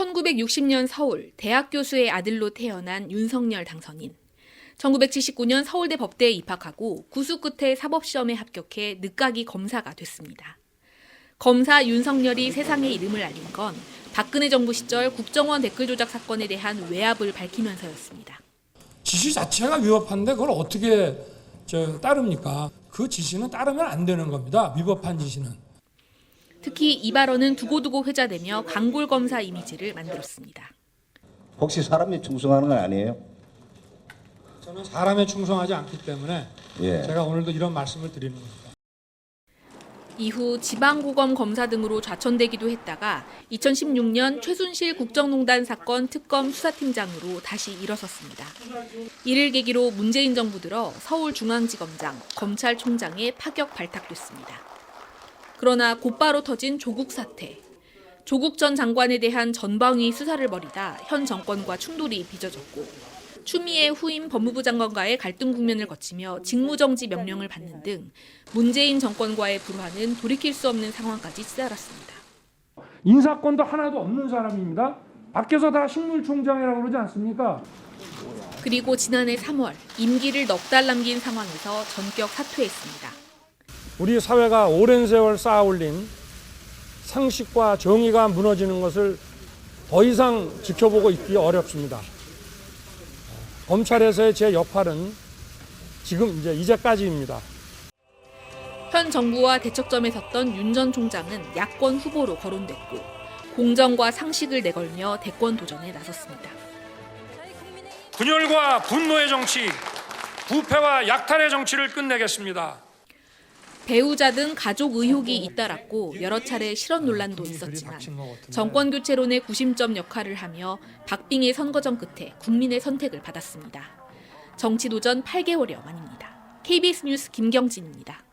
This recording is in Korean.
1960년 서울 대학 교수의 아들로 태어난 윤석열 당선인. 1979년 서울대 법대에 입학하고 구수 끝에 사법시험에 합격해 늦가기 검사가 됐습니다. 검사 윤석열이 세상에 이름을 알린 건 박근혜 정부 시절 국정원 댓글 조작 사건에 대한 외압을 밝히면서였습니다. 지시 자체가 위법한데 그걸 어떻게 저 따릅니까? 그 지시는 따르면 안 되는 겁니다. 위법한 지시는. 특히 이 발언은 두고두고 회자되며 강골 검사 이미지를 만들었습니다. 혹시 사람이 충성하는 건 아니에요? 저는 사람에 충성하지 않기 때문에 예. 제가 오늘도 이런 말씀을 드리는 겁니다. 이후 지방고검 검사 등으로 좌천되기도 했다가 2016년 최순실 국정농단 사건 특검 수사팀장으로 다시 일어섰습니다. 이를 계기로 문재인 정부 들어 서울중앙지검장, 검찰총장에 파격 발탁됐습니다. 그러나 곧바로 터진 조국 사태. 조국 전 장관에 대한 전방위 수사를 벌이다 현 정권과 충돌이 빚어졌고 추미애 후임 법무부 장관과의 갈등 국면을 거치며 직무정지 명령을 받는 등 문재인 정권과의 불화는 돌이킬 수 없는 상황까지 치달았습니다. 인사권도 하나도 없는 사람입니다. 밖에서 다 식물총장이라고 그러지 않습니까? 그리고 지난해 3월 임기를 넉 달 남긴 상황에서 전격 사퇴했습니다. 우리 사회가 오랜 세월 쌓아 올린 상식과 정의가 무너지는 것을 더 이상 지켜보고 있기 어렵습니다. 검찰에서의 제 역할은 지금 이제 이제까지입니다. 현 정부와 대척점에 섰던 윤 전 총장은 야권 후보로 거론됐고 공정과 상식을 내걸며 대권 도전에 나섰습니다. 분열과 분노의 정치, 부패와 약탈의 정치를 끝내겠습니다. 배우자 등 가족 의혹이 잇따랐고 여러 차례 실언 논란도 있었지만 정권 교체론의 구심점 역할을 하며 박빙의 선거전 끝에 국민의 선택을 받았습니다. 정치 도전 8개월여 만입니다. KBS 뉴스 김경진입니다.